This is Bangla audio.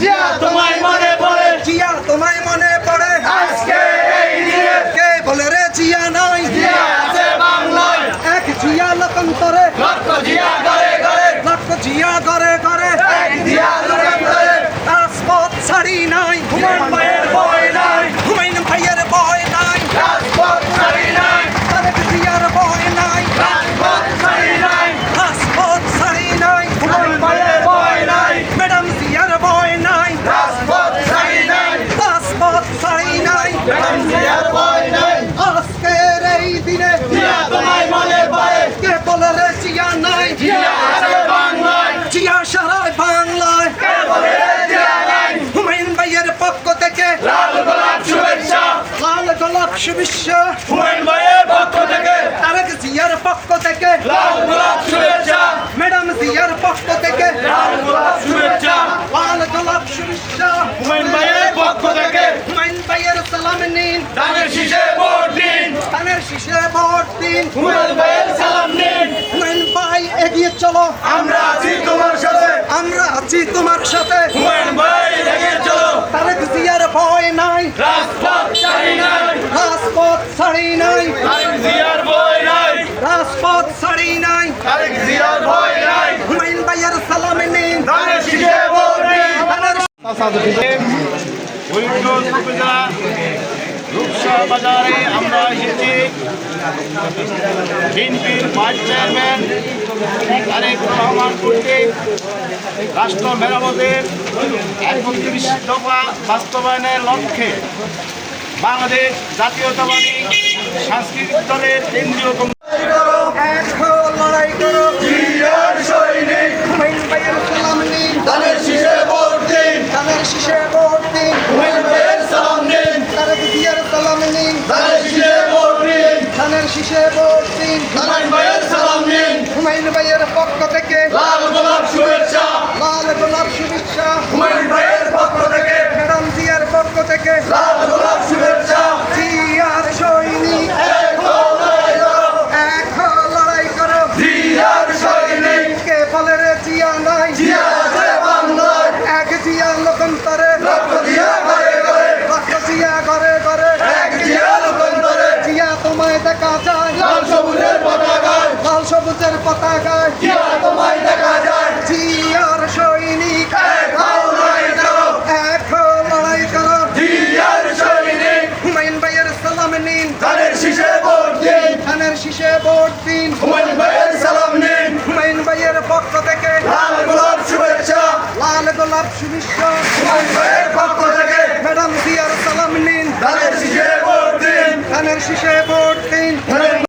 yeah শুভেচ্ছা হুমায়ুন ভাইয়ের পক্ষ থেকে। তারেক জিয়ার পক্ষ থেকে। লাল গোলাপ শুভেচ্ছা। ম্যাডাম জিয়ার পক্ষ থেকে। লাল গোলাপ শুভেচ্ছা। লাল গোলাপ শুভেচ্ছা। হুমায়ুন ভাইয়ের পক্ষ থেকে। হুমায়ুন ভাইয়ের সালাম নিন। ধানের শীষে ভোট দিন। শীষে ভোট দিন। হুমায়ুন ভাইয়ের সালাম নিন। হুমায়ুন ভাই এগিয়ে চলো। আমরা আছি তোমার সাথে। আমরা আছি তোমার সাথে। হুমায়ুন ভাই লেগে চলো তারেক জিয়ার ভয় নাই রাজপথ ছাড়ি নাই রাজপথ ছাড়ি নাই। জিয়ার ভয় নাই। রাজপথ ছাড়ি নাই। জিয়ার ভয় নাই। হুমায়ুন ভাইয়ের সালাম উপজেলা রূপসা বাজারে আমরা এসেছি। বিএনপির ভাইস চেয়ারম্যান তারেক রহমান কর্তৃক রাষ্ট্র মেরামতের একত্রিশ দফা বাস্তবায়নের লক্ষ্যে বাংলাদেশ জাতীয়তাবাদী সাংস্কৃতিক দলের কেন্দ্রীয় শীষে ভাইয়ের শীষে ভোট দিন হুমায়ুন সালাম নিন হুমায়ুন পক্ষ থেকে লাল গোলাপ শুভেচ্ছা। লাল গোলাপ শুভেচ্ছা। হুমায়ুন লোকান্তরে। জিয়া ঘরে ঘরে। লক্ষ জিয়া তোমায় দেখা যায়। লাল সবুজের পতাকায়। লাল সবুজের পতাকায়। জিয়া তোমায় দেখা যায়। জিয়ার সৈনিক। এখন লড়াই করো। এখন লড়াই করো। হুমায়ুন ভাইয়ের পক্ষ থেকে ম্যাডাম জিয়ার সালাম নিন। ধানের শীষে ভোট দিন। ধানের শীষে ভোট দিন। ধানের